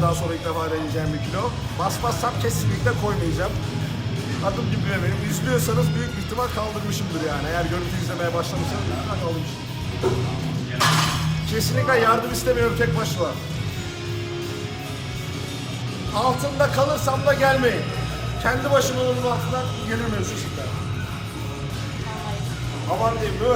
aradan sonra ilk defa deneyeceğim bir kilo. Basmazsam kesinlikle koymayacağım. Adım gibi benim. İzliyorsanız büyük ihtimal kaldırmışımdır yani. Eğer görüntü izlemeye başlamışsanız ihtimal kaldırmışım. Kesinlikle yardım istemiyorum tek başıma. Altında kalırsam da gelmeyin. Kendi başıma onun altından gelemiyorsun sizden. Aman diyeyim değil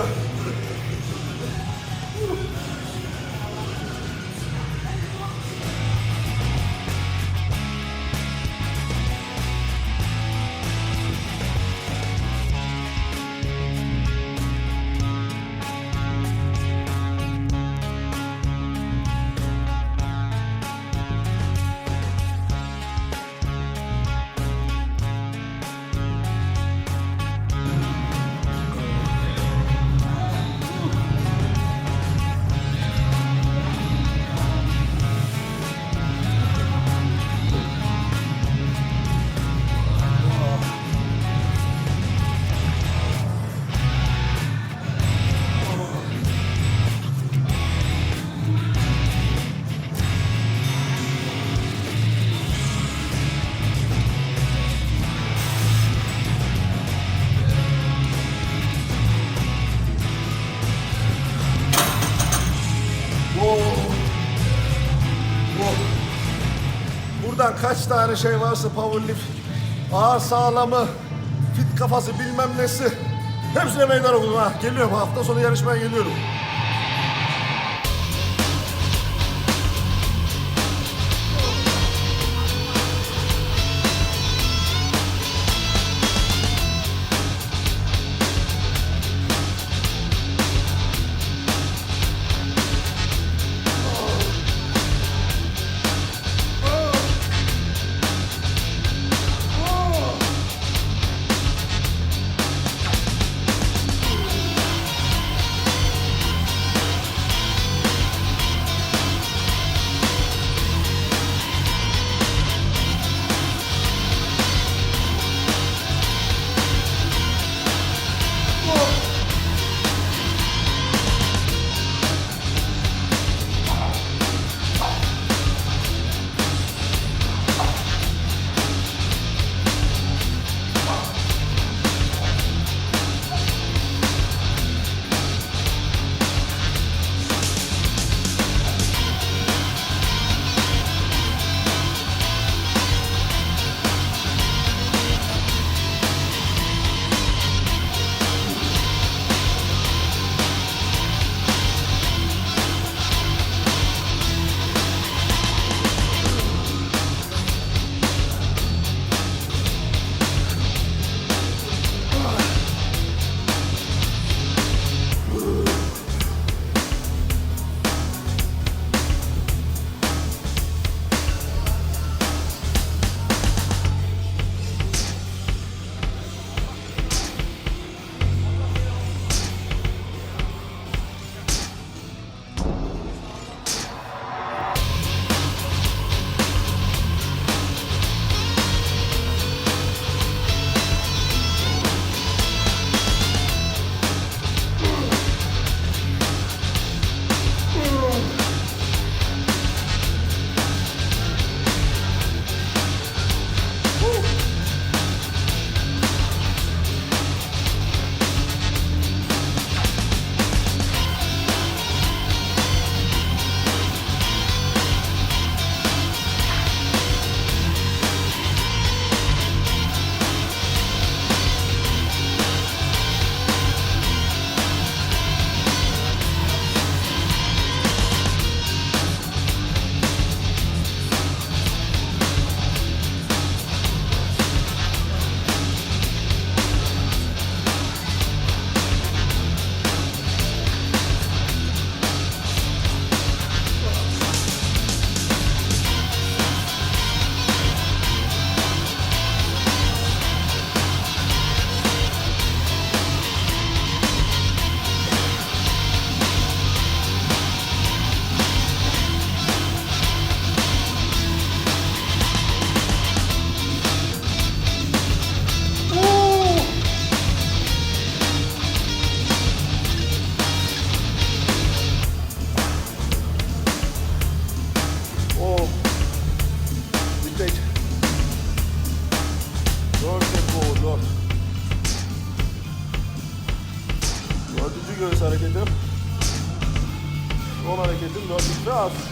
kaç tane şey varsa powerlift, ağır sağlamı, fit kafası bilmem nesi. Hepsine meydan okudum ha. Geliyorum hafta sonu yarışmaya geliyorum.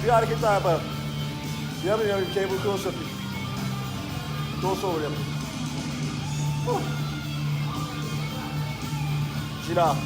Bir hareket daha yapalım. Yarım yarım cable cross yapayım. Crossover yapayım. Uh. Cila.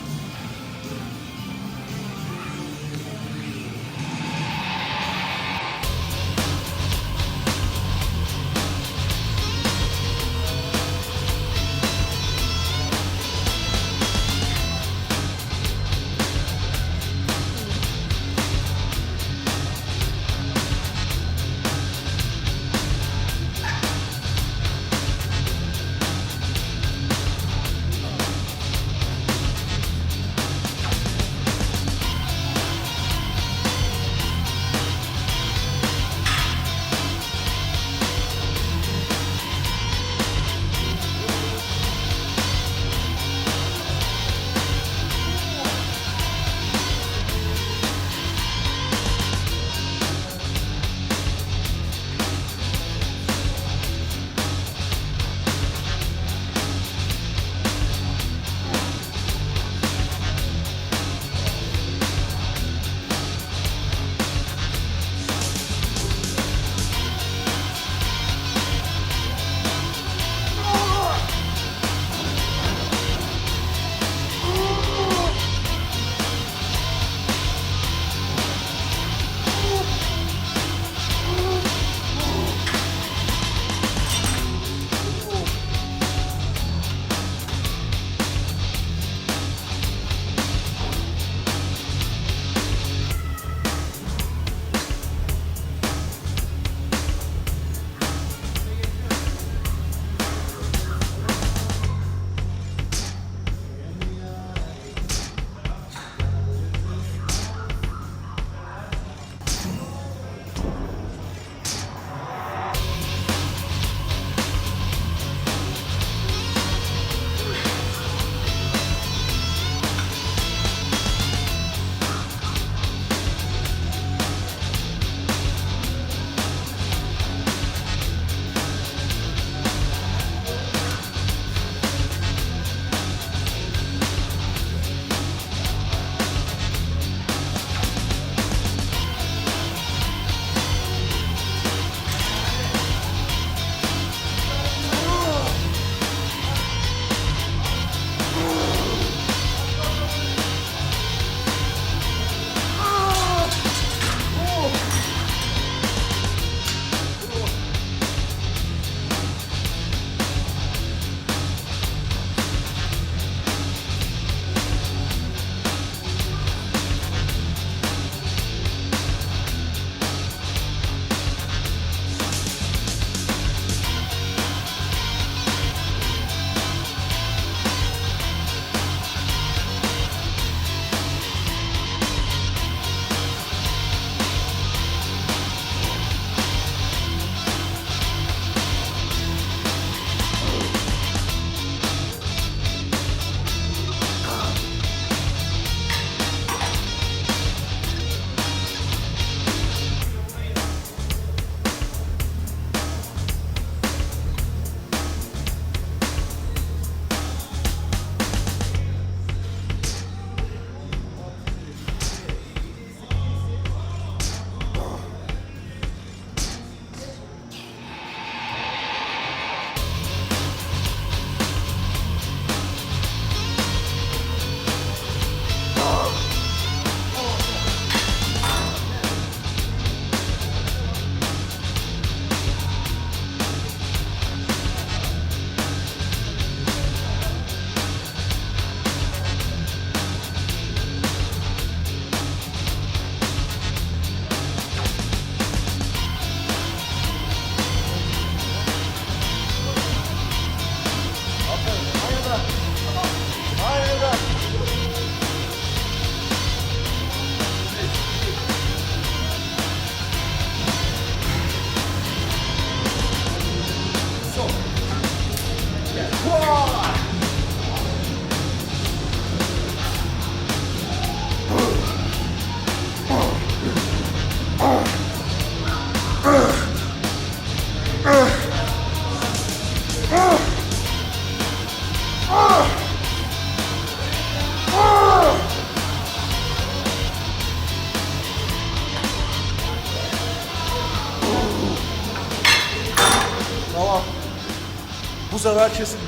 Sefer kesin.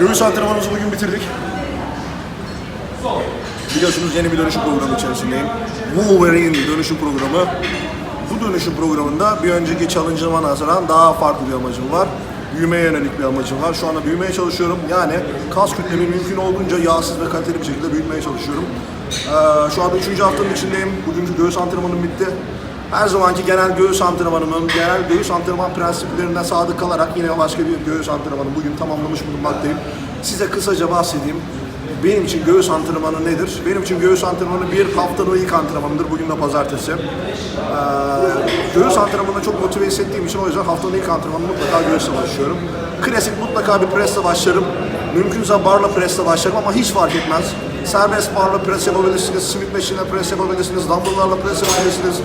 Göğüs antrenmanımızı bugün bitirdik. Biliyorsunuz yeni bir dönüşüm programı içerisindeyim. Wolverine dönüşüm programı. Bu dönüşüm programında bir önceki challenge'ıma nazaran daha farklı bir amacım var. Büyümeye yönelik bir amacım var. Şu anda büyümeye çalışıyorum. Yani kas kütlemi mümkün olduğunca yağsız ve kaliteli bir şekilde büyütmeye çalışıyorum. Ee, şu anda 3. haftanın içindeyim. Bugünkü göğüs antrenmanım bitti. Her zamanki genel göğüs antrenmanımın, genel göğüs antrenman prensiplerine sadık kalarak yine başka bir göğüs antrenmanı bugün tamamlamış bulunmaktayım. Size kısaca bahsedeyim. Benim için göğüs antrenmanı nedir? Benim için göğüs antrenmanı bir haftanın ilk antrenmanıdır. Bugün de pazartesi. Ee, göğüs antrenmanına çok motive hissettiğim için o yüzden haftanın ilk antrenmanı mutlaka göğüsle başlıyorum. Klasik mutlaka bir presle başlarım. Mümkünse barla presle başlarım ama hiç fark etmez. Serbest barla pres yapabilirsiniz, Smith machine'le pres yapabilirsiniz, dumbbell'larla pres yapabilirsiniz.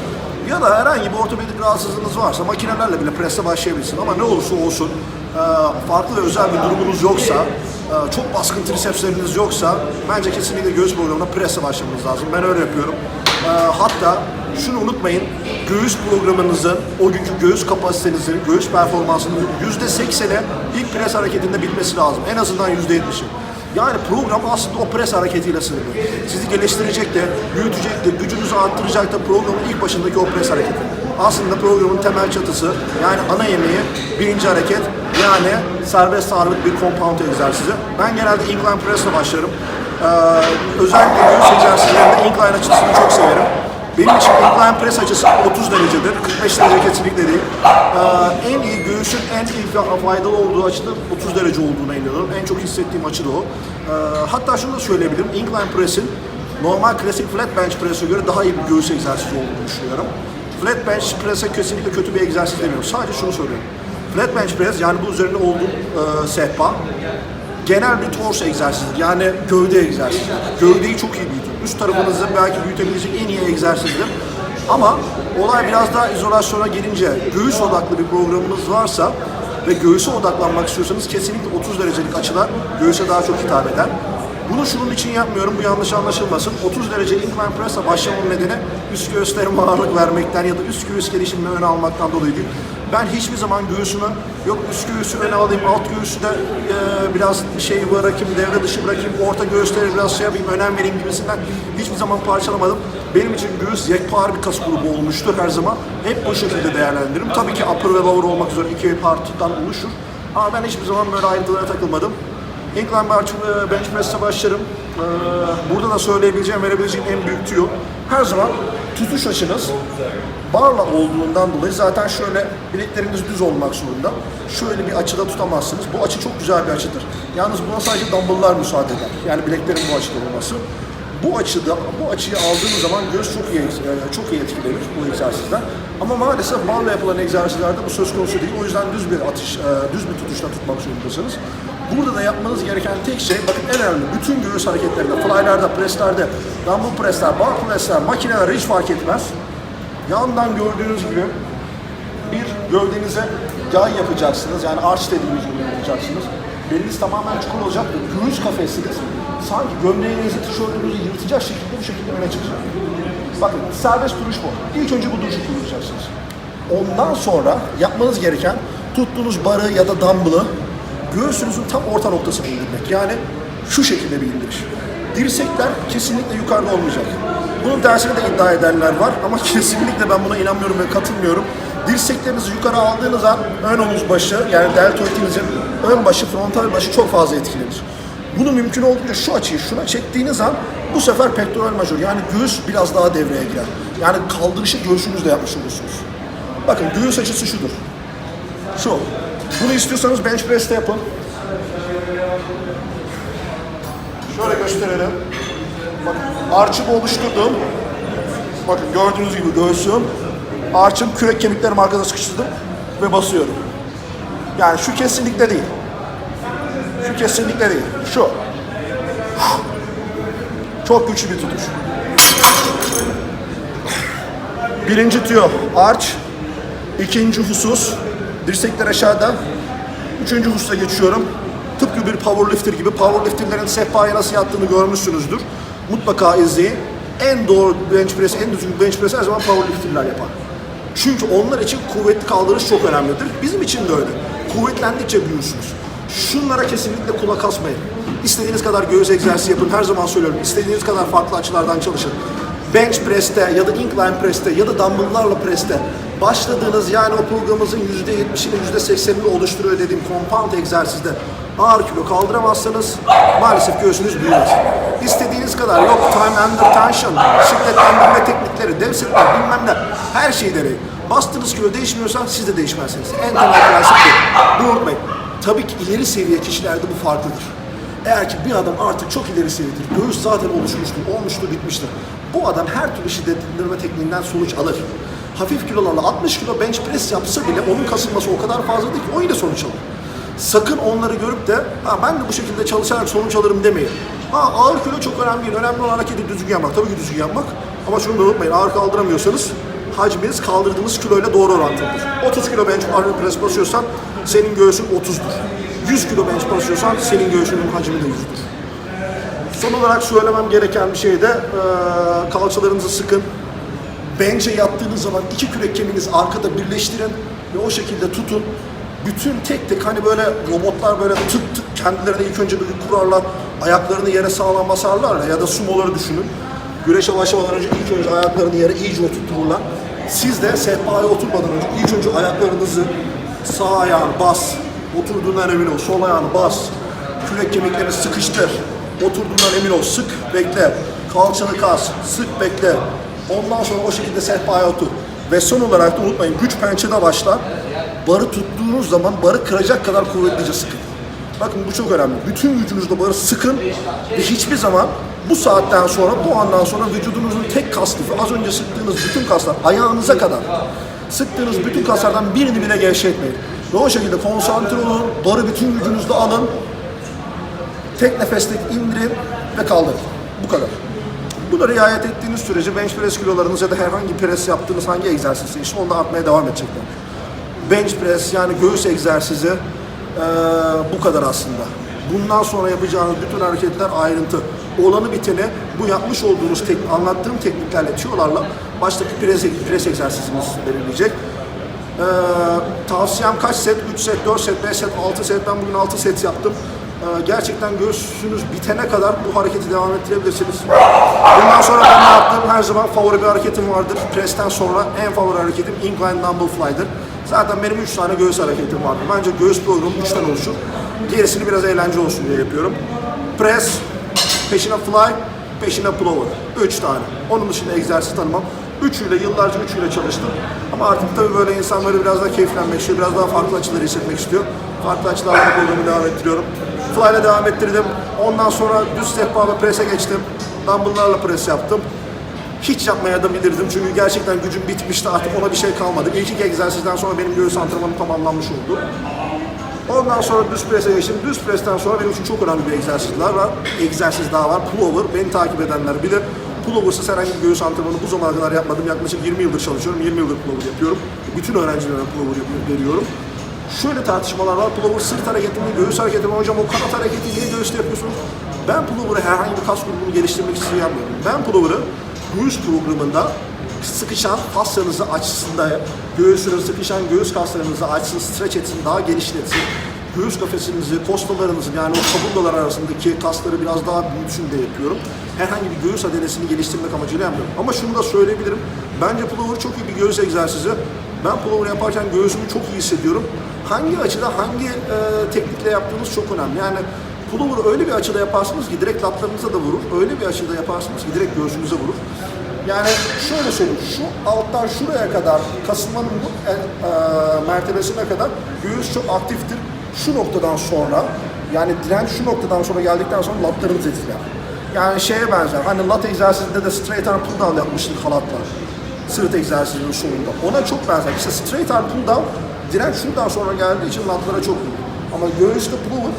Ya da herhangi bir ortopedik rahatsızlığınız varsa makinelerle bile presle başlayabilirsiniz. Ama ne olursa olsun e, farklı ve özel bir durumunuz yoksa, e, çok baskın trisepsleriniz yoksa bence kesinlikle göğüs programına presle başlamanız lazım. Ben öyle yapıyorum. E, Hatta şunu unutmayın, göğüs programınızın, o günkü göğüs kapasitenizin, göğüs performansının %80'i ilk pres hareketinde bitmesi lazım. En azından %70'i. Yani program aslında o pres hareketiyle sınırlı. Sizi geliştirecek de, büyütecek de, gücünüzü arttıracak da programın ilk başındaki o pres hareketi. Aslında programın temel çatısı, yani ana yemeği birinci hareket, yani serbest ağırlık bir compound egzersizi. Ben genelde incline press ile başlarım. Ee, özellikle göğüs egzersizlerinde incline açısını çok severim. Benim için incline press açısı 30 derecedir. 45 derece kesinlikle değil. Ee, en iyi göğüsün en iyi faydalı olduğu açıda 30 derece olduğuna inanıyorum. En çok hissettiğim açı da o. Ee, hatta şunu da söyleyebilirim. Incline press'in normal klasik flat bench press'e göre daha iyi bir göğüs egzersizi olduğunu düşünüyorum. Flat bench press'e kesinlikle kötü bir egzersiz demiyorum. Sadece şunu söylüyorum. Flat bench press yani bu üzerinde olduğum e, sehpa genel bir torso egzersizidir. Yani gövde egzersizi. Gövdeyi çok iyi büyütür. Üst tarafınızı belki büyütebilecek en iyi egzersizdir. Ama olay biraz daha izolasyona gelince göğüs odaklı bir programınız varsa ve göğüse odaklanmak istiyorsanız kesinlikle 30 derecelik açılar göğüse daha çok hitap eder. Bunu şunun için yapmıyorum, bu yanlış anlaşılmasın. 30 derece incline press'e başlamamın nedeni üst göğüslerime ağırlık vermekten ya da üst göğüs gelişimini öne almaktan dolayı değil. Ben hiçbir zaman göğsümü, yok üst göğüsü öne alayım, alt göğüsü de e, biraz şey bırakayım, devre dışı bırakayım, orta göğüsleri biraz şey yapayım, önem vereyim gibisinden hiçbir zaman parçalamadım. Benim için göğüs yekpare bir kas grubu olmuştur her zaman. Hep bu şekilde değerlendiririm. Tabii ki upper ve lower olmak üzere iki partiden oluşur. Ama ben hiçbir zaman böyle ayrıntılara takılmadım. Incline bar e, bench press'e başlarım. Ee, Burada da söyleyebileceğim, verebileceğim en büyük tüyo. Her zaman tutuş açınız barla olduğundan dolayı zaten şöyle bilekleriniz düz olmak zorunda. Şöyle bir açıda tutamazsınız. Bu açı çok güzel bir açıdır. Yalnız buna sadece dumbbell'lar müsaade eder. Yani bileklerin bu açıda olması. Bu açıda, bu açıyı aldığınız zaman göz çok iyi, e, çok iyi etkilenir bu egzersizden. Ama maalesef barla yapılan egzersizlerde bu söz konusu değil. O yüzden düz bir atış, e, düz bir tutuşla tutmak zorundasınız. Burada da yapmanız gereken tek şey, bakın en önemli, bütün göğüs hareketlerinde, fly'larda, presslerde, dumbbell pressler, bar pressler, makineler hiç fark etmez. Yandan gördüğünüz gibi bir gövdenize yay yapacaksınız. Yani arch dediğimiz gibi yapacaksınız. Beliniz tamamen çukur olacak ve göğüs kafesiniz sanki gömleğinizi, tişörtünüzü yırtacak şekilde bu şekilde öne çıkacak. Bakın serbest duruş bu. İlk önce bu duruşu kullanacaksınız. Ondan sonra yapmanız gereken tuttuğunuz barı ya da dumbbell'ı göğsünüzün tam orta noktasına indirmek. Yani şu şekilde bir indiriş. Dirsekler kesinlikle yukarıda olmayacak. Bunun tersini de iddia edenler var ama kesinlikle ben buna inanmıyorum ve katılmıyorum. Dirseklerinizi yukarı aldığınız an ön omuz başı yani deltoidinizin ön başı, frontal başı çok fazla etkilenir. Bunu mümkün olduğunca şu açıyı şuna çektiğiniz an bu sefer pektoral majör yani göğüs biraz daha devreye girer. Yani kaldırışı göğsünüzle yapmış olursunuz. Bakın göğüs açısı şudur. Şu. Bunu istiyorsanız bench press'te yapın. Şöyle gösterelim. Arçımı oluşturdum. Bakın gördüğünüz gibi göğsüm. Arçım kürek kemiklerimi arkada sıkıştırdım ve basıyorum. Yani şu kesinlikle değil. Şu kesinlikle değil. Şu. Çok güçlü bir tutuş. Birinci tüyo arç. İkinci husus dirsekler aşağıda. Üçüncü hususa geçiyorum. Tıpkı bir powerlifter gibi powerlifterlerin sehpaya nasıl yattığını görmüşsünüzdür. Mutlaka izleyin. En doğru bench press, en düzgün bench press her zaman powerlifterler yapar. Çünkü onlar için kuvvetli kaldırış çok önemlidir. Bizim için de öyle. Kuvvetlendikçe büyürsünüz. Şunlara kesinlikle kulak asmayın. İstediğiniz kadar göğüs egzersizi yapın. Her zaman söylüyorum. İstediğiniz kadar farklı açılardan çalışın. Bench press'te ya da incline press'te ya da dumbbell'larla press'te başladığınız yani o programımızın %70'ini %80'ini oluşturuyor dediğim compound egzersizde ağır kilo kaldıramazsanız maalesef göğsünüz büyümez. İstediğiniz kadar yok time under tension, şiddetlendirme teknikleri, dev setler bilmem ne her şeyi deneyin. Bastığınız kilo değişmiyorsa siz de değişmezsiniz. En temel prensip bu. Bunu unutmayın. Tabii ki ileri seviye kişilerde bu farklıdır. Eğer ki bir adam artık çok ileri seviyedir, göğüs zaten oluşmuştur, olmuştur, bitmiştir. Bu adam her türlü şiddetlendirme tekniğinden sonuç alır. Hafif kilolarla 60 kilo bench press yapsa bile onun kasılması o kadar fazladır ki o yine sonuç alır. Sakın onları görüp de ha ben de bu şekilde çalışarak sonuç alırım demeyin. Ha ağır kilo çok önemli değil. Önemli olan hareketi düzgün yapmak. Tabii ki düzgün yapmak. Ama şunu da unutmayın. Ağır kaldıramıyorsanız hacminiz kaldırdığınız kiloyla doğru orantılıdır. 30 kilo bench press basıyorsan senin göğsün 30'dur. 100 kilo bench basıyorsan senin göğsünün hacmi de 100'dür. Son olarak söylemem gereken bir şey de eee, kalçalarınızı sıkın. Bench'e yattığınız zaman iki kürek kemiğiniz arkada birleştirin ve o şekilde tutun. Bütün tek tek hani böyle robotlar böyle tık tık kendilerine ilk önce bir kurarlar, ayaklarını yere sağlam basarlar ya, da sumoları düşünün. Güreşe başlamadan önce ilk önce ayaklarını yere iyice oturtururlar. Siz de sehpaya oturmadan önce ilk önce ayaklarınızı sağ ayağını bas, oturduğundan emin ol, sol ayağını bas, kürek kemiklerini sıkıştır, oturduğundan emin ol, sık, bekle, kalçanı kas, sık, bekle, Ondan sonra o şekilde sehpaya otur. Ve son olarak da unutmayın güç pençede başlar. Barı tuttuğunuz zaman barı kıracak kadar kuvvetlice sıkın. Bakın bu çok önemli. Bütün gücünüzle barı sıkın ve hiçbir zaman bu saatten sonra, bu andan sonra vücudunuzun tek kas lifi, az önce sıktığınız bütün kaslar, ayağınıza kadar sıktığınız bütün kaslardan birini bile gevşetmeyin. Ve o şekilde konsantre olun, barı bütün gücünüzle alın, tek nefeste indirin ve kaldırın. Bu kadar. Buna riayet ettiğiniz sürece bench press kilolarınız ya da herhangi pres yaptığınız hangi egzersizse işte onda artmaya devam edecekler. Bench press yani göğüs egzersizi eee, bu kadar aslında. Bundan sonra yapacağınız bütün hareketler ayrıntı. Olanı biteni bu yapmış olduğunuz tek, anlattığım tekniklerle, tüyolarla baştaki pres, pres egzersizimiz belirleyecek. Ee, tavsiyem kaç set? 3 set, 4 set, 5 set, 6 set. Ben bugün 6 set yaptım. Ee, gerçekten göğsünüz bitene kadar bu hareketi devam ettirebilirsiniz. Bundan sonra ben ne yaptım? Her zaman favori bir hareketim vardır. Press'ten sonra en favori hareketim incline dumbbell fly'dır. Zaten benim 3 tane göğüs hareketim vardır. Bence göğüs programı 3'ten oluşur. Gerisini biraz eğlence olsun diye yapıyorum. Press, peşine fly, peşine pullover. 3 tane. Onun dışında egzersiz tanımam. Üçüyle, yıllarca üçüyle çalıştım. Ama artık tabii böyle insan böyle biraz daha keyiflenmek istiyor, biraz daha farklı açıları hissetmek istiyor. Farklı açılarla programı devam ettiriyorum. Fly'la devam ettirdim. Ondan sonra düz sehpa ve press'e geçtim. Dumbbell'larla press yaptım. Hiç yapmaya da bilirdim çünkü gerçekten gücüm bitmişti artık ona bir şey kalmadı. İlk iki egzersizden sonra benim göğüs antrenmanım tamamlanmış oldu. Ondan sonra düz press'e geçtim. Düz press'ten sonra benim için çok önemli bir egzersizler var. Egzersiz daha var. Pullover. Beni takip edenler bilir. Pullover'sız herhangi bir göğüs antrenmanı bu zamana kadar yapmadım. Yaklaşık 20 yıldır çalışıyorum. 20 yıldır pullover yapıyorum. Bütün öğrencilerime pullover veriyorum. Şöyle tartışmalar var. Pullover sırt hareketi mi, göğüs hareketi mi? Hocam o kanat hareketi niye göğüste yapıyorsunuz? Ben pullover'ı herhangi bir kas grubunu geliştirmek için yapmıyorum. Ben pullover'ı göğüs programında sıkışan kaslarınızı açısında, göğsünüz sıkışan göğüs kaslarınızı açsın, streç etsin, daha genişletsin. Göğüs kafesinizi, kostalarınızı yani o kaburgalar arasındaki kasları biraz daha büyütsün diye yapıyorum. Herhangi bir göğüs adalesini geliştirmek amacıyla yapmıyorum. Ama şunu da söyleyebilirim. Bence pullover çok iyi bir göğüs egzersizi. Ben pullover yaparken göğsümü çok iyi hissediyorum. Hangi açıda, hangi e, teknikle yaptığınız çok önemli. Yani pullover öyle bir açıda yaparsınız ki direkt latlarınıza da vurur. Öyle bir açıda yaparsınız ki direkt göğsünüze vurur. Yani şöyle söyleyeyim, şu alttan şuraya kadar kasılmanın bu en, e, mertebesine kadar göğüs çok aktiftir. Şu noktadan sonra, yani direnç şu noktadan sonra geldikten sonra latlarınız etkiler. Yani şeye benzer, hani lat egzersizinde de straight arm pull down yapmıştık halatla. Sırt egzersizinin sonunda. Ona çok benzer. İşte straight arm pull down, direnç şuradan sonra geldiği için latlara çok iyi. Ama göğüste pullover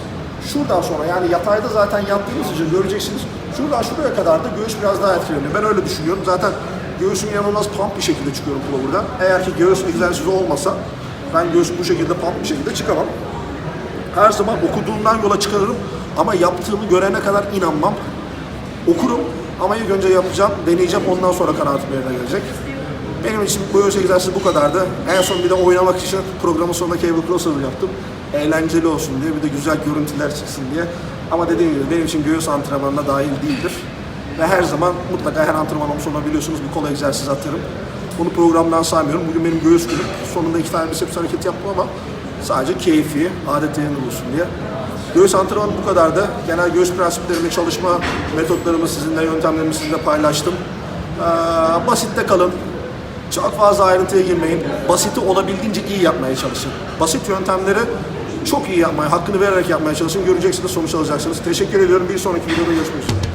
şuradan sonra yani yatayda zaten yattığınız için göreceksiniz. Şuradan şuraya kadar da göğüs biraz daha etkileniyor. Ben öyle düşünüyorum. Zaten göğsüm inanılmaz pump bir şekilde çıkıyorum pullover'dan. Eğer ki göğüs egzersizi olmasa ben göğsüm bu şekilde pump bir şekilde çıkamam. Her zaman okuduğumdan yola çıkarırım ama yaptığımı görene kadar inanmam. Okurum ama ilk önce yapacağım, deneyeceğim ondan sonra kanaatim yerine gelecek. Benim için bu göğüs egzersizi bu kadardı. En son bir de oynamak için programın sonunda cable crossover yaptım. Eğlenceli olsun diye, bir de güzel görüntüler çıksın diye. Ama dediğim gibi benim için göğüs antrenmanına dahil değildir. Ve her zaman mutlaka her antrenmanın sonunda biliyorsunuz bir kol egzersizi atarım. Bunu programdan saymıyorum. Bugün benim göğüs günüm. Sonunda iki tane biceps hareket yaptım ama sadece keyfi, adet yerinde olsun diye. Göğüs antrenmanı bu kadardı. Genel göğüs prensiplerimi, çalışma metotlarımı sizinle, yöntemlerimi sizinle paylaştım. Ee, basitte kalın. Çok fazla ayrıntıya girmeyin. Basiti olabildiğince iyi yapmaya çalışın. Basit yöntemleri çok iyi yapmaya, hakkını vererek yapmaya çalışın. Göreceksiniz, sonuç alacaksınız. Teşekkür ediyorum. Bir sonraki videoda görüşmek üzere.